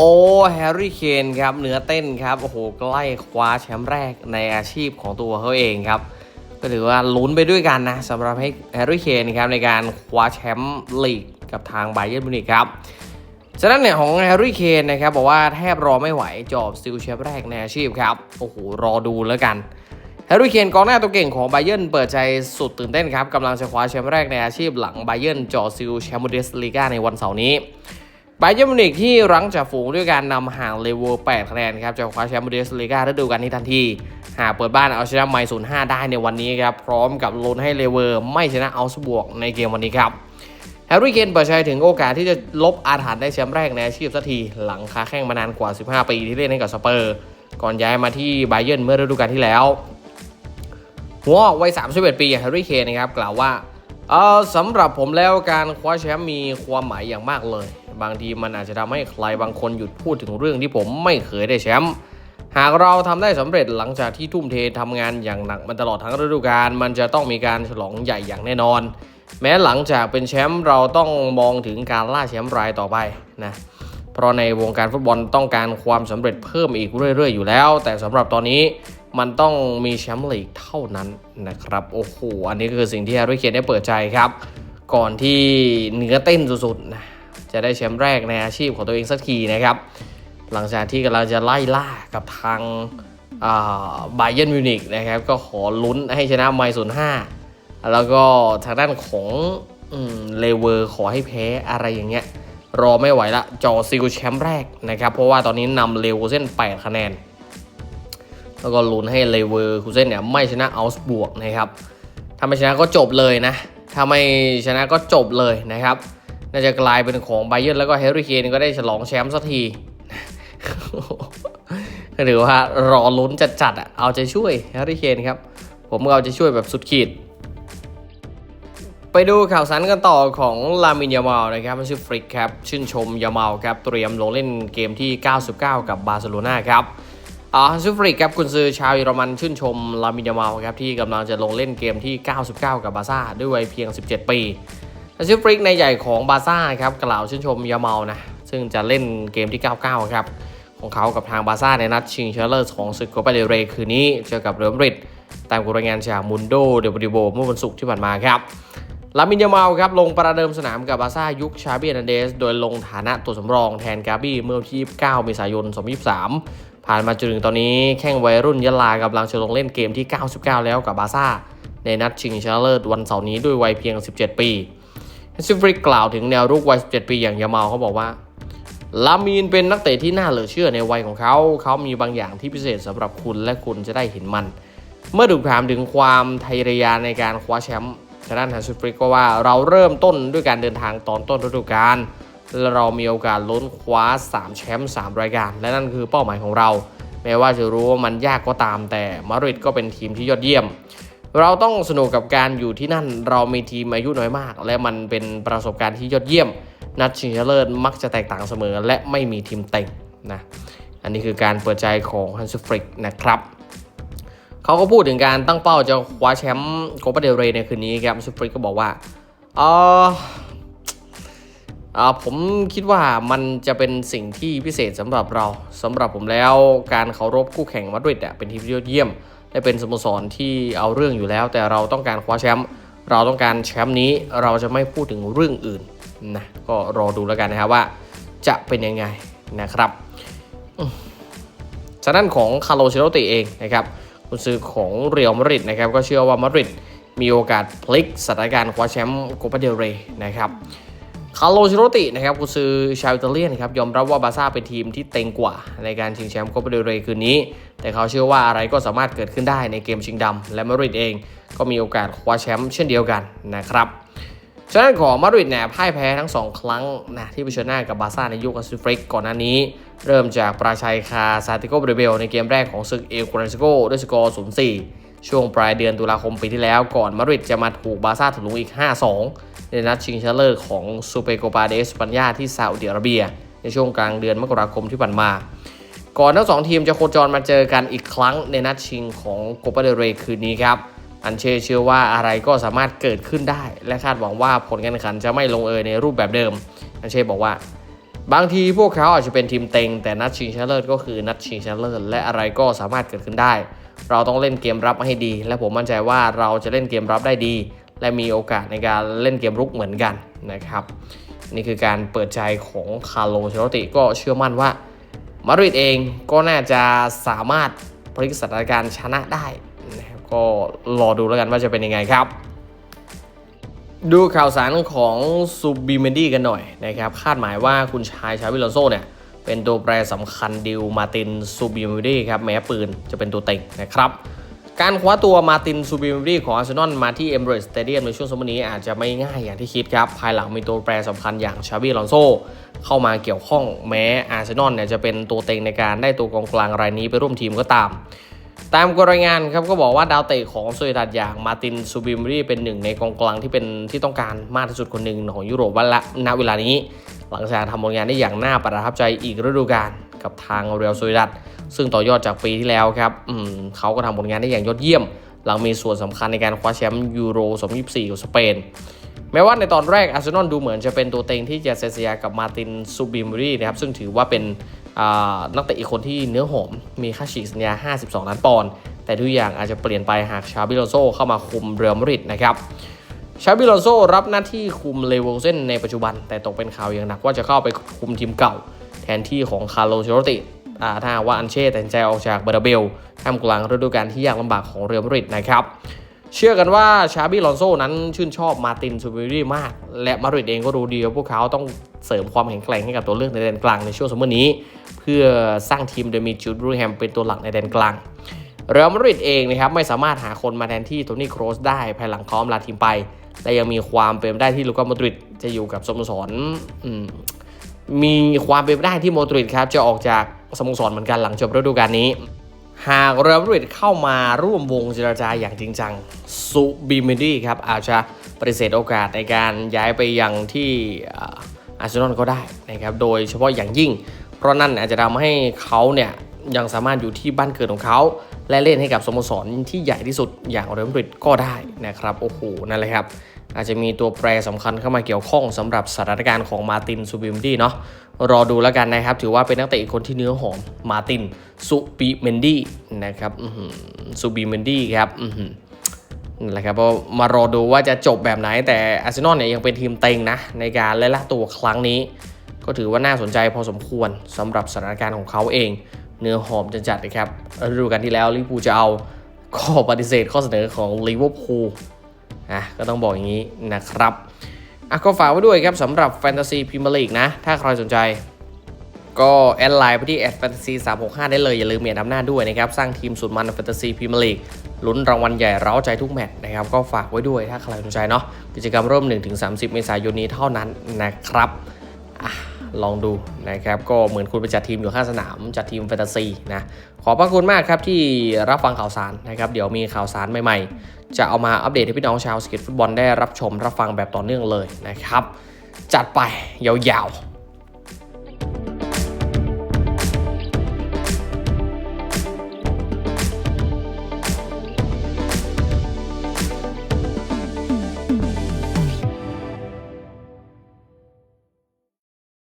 โอ้แฮร์รี่เคนครับเหนือเต้นครับโอ้โหใกล้คว้าแชมป์แรกในอาชีพของตัวเขาเองครับ ก็ถือว่าลุ้นไปด้วยกันนะสำหรับให้แฮร์รี่เคนครับในการคว้าแชมป์ลีกกับทางไบเย r n นมิวนิกครับฉะนั้นเนี่ยของแฮร์รี่เคนนะครับบอกว่าแทบรอไม่ไหวจอบซิลแชมป์แรกในอาชีพครับโอ้โหรอดูแล้วกันแฮร์รี่เคนกองหน้าตัวเก่งของไบเย r n เปิดใจสุดตื่นเต้นครับกำลังจะคว้าแชมป์แรกในอาชีพหลังไบเย r n จอซิลแชมป์บูเดสลีกาในวันเสาร์นี้ ไบเย r n มิวนิกที่รั้งจ่าฝูงด้วยการนำห่างเลเวล8คะแนนครับจะคว้าแชมป์บูเดสลีกาฤดูกาลนี้ทันที หากเปิดบ้านเอาชนะไมศูนย์ห้าได้ในวันนี้ครับ พร้อมกับลุ้นให้เลเวอร์ไม่ชนะเอาสบวกในเกมวันนี้ครับแฮร์รี่เคนเปิดใจถึงโอกาสที่จะลบอาถรรพ์ได้แชมป์แรกในอาชีพสักที หลังค้าแข่งมานานกว่า 15 ปีที่เล่นให้กับสเปอร์ ก่อนย้ายมาที่ไบเย r n เมื่อฤดูกาลที่แล้วหัวออกวัย31ปีแฮร์รี่เคนนะครับกล่าวว่าเออสำหรับผมแล้วการคว้าแชมป์มีความหมายอย่างมากเลย บางทีมันอาจจะทำให้ใครบางคนหยุดพูดถึงเรื่องที่ผมไม่เคยได้แชมป์หากเราทำได้สำเร็จหลังจากที่ทุ่มเททำงานอย่างหนักมันตลอดทั้งฤดูกาลมันจะต้องมีการฉลองใหญ่อย่างแน่นอน แม้หลังจากเป็นแชมป์เราต้องมองถึงการล่าแชมป์รายต่อไปนะเพราะในวงการฟุตบอลต้องการความสำเร็จเพิ่มอีกเรื่อย ๆ อยู่แล้ว แต่สำหรับตอนนี้มันต้องมีแชมป์ลีกเท่านั้นนะครับโอ้โหอันนี้คือสิ่งที่แฮร์รี่เคนได้เปิดใจครับ ก่อนที่เนื้อเต้นสุดๆนะ จะได้แชมป์แรกในอาชีพของตัวเองสักทีนะครับ หลังจากที่กำลังจะไล่ล่ากับทางไบเย r n มิวนิกนะครับก็ขอลุ้นให้ชนะไมศูนย์ห้าแล้วก็ทางด้านของเลเวอร์ขอให้แพ้อะไรอย่างเงี้ยรอไม่ไหวละจอซิลแชมป์แรกนะครับ เพราะว่าตอนนี้นำเลเวอร์เส้น 8 คะแนน แล้วก็ลุ้นให้เลเวอร์คูเซนเนี่ยไม่ชนะอัลส์บวกนะครับถ้าไม่ชนะก็จบเลยนะ ถ้าไม่ชนะก็จบเลยนะครับ น่าจะกลายเป็นของไบเย r n แล้วก็แฮร์รี่เคนก็ได้ฉลองแชมป์สักทีก็ถือว่ารอลุ้นจัดๆอะเอาใจช่วยแฮร์รี่เคนครับ ผมก็เอาใจช่วยแบบสุดขีด ไปดูข่าวสารกันต่อของลามินยามาลนะครับมันชื่อฟริกครับ ชื่นชมยามาลครับ เตรียมลงเล่นเกมที่ 99 กับบาร์เซโลนาครับอ่าฮันซูฟริกครับคุณซื้อชาวเยอรมันชื่นชมลามินยามาลครับที่กำลังจะลงเล่นเกมที่ 99 กับบาซ่าด้วยวัยเพียง 17 ปี ฮันซูฟริกในใหญ่ของบาซ่าครับกล่าวชื่นชมยามาลนะซึ่งจะเล่นเกมที่ 99 ครับ ของเขากับทางบาซ่าในนัดชิงชนะเลิศของศึกโคปาเดเรย์คืนนี้เจอกับเรอัลมาดริดตามรายงานจากมุนโดเดบริโบเมื่อวันศุกร์ที่ผ่านมาครับลามินยามาลครับลงประเดิมสนามกับบาซ่ายุคชาเบียนเดส โดยลงฐานะตัวสำรองแทนกาบี้เมื่อวันที่ 29 เมษายน 2023 ผ่านมาจนถึงตอนนี้แข่งวัยรุ่นยะลากำลังจะลงเล่นเกมที่ 99 แล้วกับบาซ่าในนัดชิงชนะเลิศวันเสาร์นี้ด้วยวัยเพียง 17 ปี ซิฟริกกล่าวถึงแนวรุกวัย 17 ปีอย่างยามาลเขาบอกว่า ลามีนเป็นนักเตะที่น่าเหลือเชื่อในวัยของเขา เขามีบางอย่างที่พิเศษสำหรับคุณและคุณจะได้เห็นมัน เมื่อถูกถามถึงความทะเยอทะยานในการคว้าแชมป์ทางด้านฮันซูฟริกก็ว่าเราเริ่มต้นด้วยการเดินทางตอนต้นฤดูกาลและเรามีโอกาสลุ้นคว้า 3 แชมป์3รายการ และนั่นคือเป้าหมายของเรา แม้ว่าจะรู้ว่ามันยากก็ตามแต่มาดริดก็เป็นทีมที่ยอดเยี่ยม เราต้องสนุกกับการอยู่ที่นั่น เรามีทีมอายุน้อยมาก และมันเป็นประสบการณ์ที่ยอดเยี่ยม นัดชิงชนะเลิศมักจะแตกต่างเสมอ และไม่มีทีมเต็งนะอันนี้คือการเปิดใจของฮันซูฟริกนะครับเขาก็พูดถึงการตั้งเป้าจะคว้าแชมป์โคปาเดลเรย์ในคืนนี้ครับฮันซูฟริกก็บอกว่าเออผมคิดว่ามันจะเป็นสิ่งที่พิเศษสำหรับเราสำหรับผมแล้วการเคารพคู่แข่งมาดริดเป็นทีมที่ยอดเยี่ยม และเป็นสโมสรที่เอาเรื่องอยู่แล้ว แต่เราต้องการคว้าแชมป์เราต้องการแชมป์นี้เราจะไม่พูดถึงเรื่องอื่นนะก็รอดูแล้วกันนะครับว่าจะเป็นยังไงนะครับอืมจากด้นของคาร์โลเชโรติเองนะครับคุณซื้อของเรียลมาดริดนะครับก็เชื่อว่ามาดริดมีโอกาสพลิกสถานการณ์คว้าแชมป์โคปาเดเรย์นะครับ คาร์โลเชโรตินะครับคุซือชาวอิตาเลียนครับยอมรับว่าบาร์ซ่าเป็นทีมที่เต็งกว่า ในการชิงแชมป์โคปาเดลเรย์คืนนี้ แต่เขาเชื่อว่าอะไรก็สามารถเกิดขึ้นได้ในเกมชิงดำและมาดริดเองก็มีโอกาสคว้าแชมป์เช่นเดียวกันนะครับชนะของมาดริดเนี่ยพ่ายแพ้ทั้ง 2 ครั้งนะที่เผชิญหน้ากับบาร์ซ่าในยุคอัสซิฟริกก่อนหน้านี้ เริ่มจากปราชัยคาซาติโกเบรเบลในเกมแรกของศึกเอลกราซิโกด้วยสกอร์0-4 ช่วงปลายเดือนตุลาคมปีที่แล้วก่อนมาดริดจะมาถูกบาร์ซ่าถลุงอีก 5-2 ในนัดชิงชนะเลิศของซูเปโกปาเดสปัญญาที่ซาอุดิอาระเบีย ในช่วงกลางเดือนมกราคมที่ผ่านมา ก่อนทั้งสองทีมจะโคจรมาเจอกันอีกครั้งในนัดชิงของโคปาเดเรย์คืนนี้ครับอันเชเชื่อว่าอะไรก็สามารถเกิดขึ้นได้ และคาดหวังว่าผลการแข่งขันจะไม่ลงเอยในรูปแบบเดิม อันเชบอกว่า บางทีพวกเขาอาจจะเป็นทีมเต็ง แต่นัดชิงชนะเลิศก็คือนัดชิงชนะเลิศและอะไรก็สามารถเกิดขึ้นได้ เราต้องเล่นเกมรับมาให้ดี และผมมั่นใจว่าเราจะเล่นเกมรับได้ดี และมีโอกาสในการเล่นเกมรุกเหมือนกันนะครับ นี่คือการเปิดใจของคาร์โลเชโรติก็เชื่อมั่นว่ามาดริดเองก็น่าจะสามารถพลิกสถานการณ์ชนะได้นะครับก็รอดูแล้วกันว่าจะเป็นยังไงครับ ดูข่าวสารของซูบิเมนดี้กันหน่อยนะครับคาดหมายว่าคุณชายชาวิลอนโซเนี่ยเป็นตัวแปรสำคัญดิวมาตินซูบิเมนดี้ครับแม้ปืนจะเป็นตัวเต็งนะครับ การคว้าตัวมาตินซูบิมนดี้ของอาร์เซนอลมาที่เอมเบรสสเตเดียมในช่วงสมัยนี้อาจจะไม่ง่ายอย่างที่คิดครับ ภายหลังมีตัวแปรสำคัญอย่างชาวิลอนโซเข้ามาเกี่ยวข้องแม้อาร์เซนอลเนี่ยจะเป็นตัวเต็งในการได้ตัวกองกลางรายนี้ไปร่วมทีมก็ตาม ตามรายงานครับก็บอกว่าดาวเตะของโซยดัดอย่างมาตินซูบิมรีเป็นหนึ่งในกองกลางที่เป็นที่ต้องการมากที่สุดคนหนึ่งของยุโรปวันละณเวลานี้ หลังจากทำผลงานได้อย่างน่าประทับใจอีกฤดูกาล กับทางเรียลโซยดัดซึ่งต่อยอดจากปีที่แล้วครับเขาก็ทำผลงานได้อย่างยอดเยี่ยม หลังมีส่วนสำคัญในการคว้าแชมป์ยูโร 2024กับสเปน แม้ว่าในตอนแรกอาร์เซนอลดูเหมือนจะเป็นตัวเต็งที่จะเซเซียกับมาตินซูบิมรีนะครับซึ่งถือว่าเป็นนักเตะอีกคนที่เนื้อหอมมีค่าฉีกสัญญา 52 ล้านปอนด์แต่ทุกอย่างอาจจะเปลี่ยนไปหากชาบิโลโซเข้ามาคุมเรอัลมาดริดนะครับชาบิโลโซรับหน้าที่คุมเลเวลเซนในปัจจุบัน แต่ตกเป็นข่าวอย่างหนักว่าจะเข้าไปคุมทีมเก่า ทนที่ของคาร์โลเชโรติถ้าว่าอันเช่ตัดใจออกจากเบอร์เบลท่ามกลางฤดูกาลที่ยากลำบากของเรอัลมาดริดนะครับเชื่อกันว่าชาบิลอนโซนั้นชื่นชอบมาตินซูบิรี่มาก และมาดริดเองก็รู้ดีว่าพวกเขาต้องเสริมความแข็งแกร่งให้กับตัวเลือกในแดนกลางในช่วงสมมตินี้ เพื่อสร้างทีมโดยมีจูดบรูแฮมเป็นตัวหลักในแดนกลางเรอัลมาดริดเองนะครับไม่สามารถหาคนมาแทนที่โทนี่โครสได้ภายหลังเขาอำลาทีมไป และยังมีความเป็นไปได้ที่ลูก้าโมดริดจะอยู่กับสโมสร มีความเป็นไปได้ที่โมดริดครับจะออกจากสโมสรเหมือนกันหลังจบฤดูกาลนี้ หากเรอัลมาดริดเข้ามาร่วมวงเจรจาอย่างจริงจังซูบิมิดี้ครับอาจจะปฏิเสธโอกาสในการย้ายไปยังที่อาร์เซนอลก็ได้นะครับโดยเฉพาะอย่างยิ่ง เพราะนั่นอาจจะทำให้เขาเนี่ยยังสามารถอยู่ที่บ้านเกิดของเขา และเล่นให้กับสโมสรที่ใหญ่ที่สุดอย่างเรอัลมาดริดก็ได้นะครับโอ้โหนั่นเลยครับ อาจจะมีตัวแปรสำคัญเข้ามาเกี่ยวข้องสำหรับสถานการณ์ของมาตินซูบิมดี้เนาะรอดูแล้วกันนะครับ ถือว่าเป็นนักเตะอีกคนที่เนื้อหอมมาตินซูบิเมนดี้นะครับซูบิเมนดี้ครับนั่นแหละครับมารอดูว่าจะจบแบบไหนแต่อาร์เซนอลเนี่ยยังเป็นทีมเต็งนะในการเล่นละตัวครั้งนี้ ก็ถือว่าน่าสนใจพอสมควรสำหรับสถานการณ์ของเขาเอง เนื้อหอมจัดๆนะครับฤดูกาลที่แล้วลิเวอร์พูลจะเอาข้อปฏิเสธข้อเสนอของลิเวอร์พูล อะก็ต้องบอกอย่างนี้นะครับอะก็ฝากไว้ด้วยครับสำหรับแฟนตาซีพรีเมียร์ลีกนะ ถ้าใครสนใจ ก็แอดไลน์ไปที่แอดแฟนตาซี365ได้เลย อย่าลืมเมียนำหน้าด้วยนะครับ สร้างทีมสุดมันแฟนตาซีพรีเมียร์ลีกลุ้นรางวัลใหญ่เร้าใจทุกแมตช์นะครับ ก็ฝากไว้ด้วยถ้าใครสนใจเนาะกิจกรรมเริ่ม 1-30 เมษายนนี้เท่านั้นนะครับอลองดูนะครับก็เหมือนคุณไปจัดทีมอยู่ข้างสนาม จัดทีมแฟนตาซีนะขอบพระคุณมากครับที่รับฟังข่าวสารนะครับ เดี๋ยวมีข่าวสารใหม่ๆ จะเอามาอัปเดตให้พี่น้องชาวสเก็ตฟุตบอลได้รับชมรับฟังแบบต่อเนื่องเลยนะครับ จัดไปยาวๆ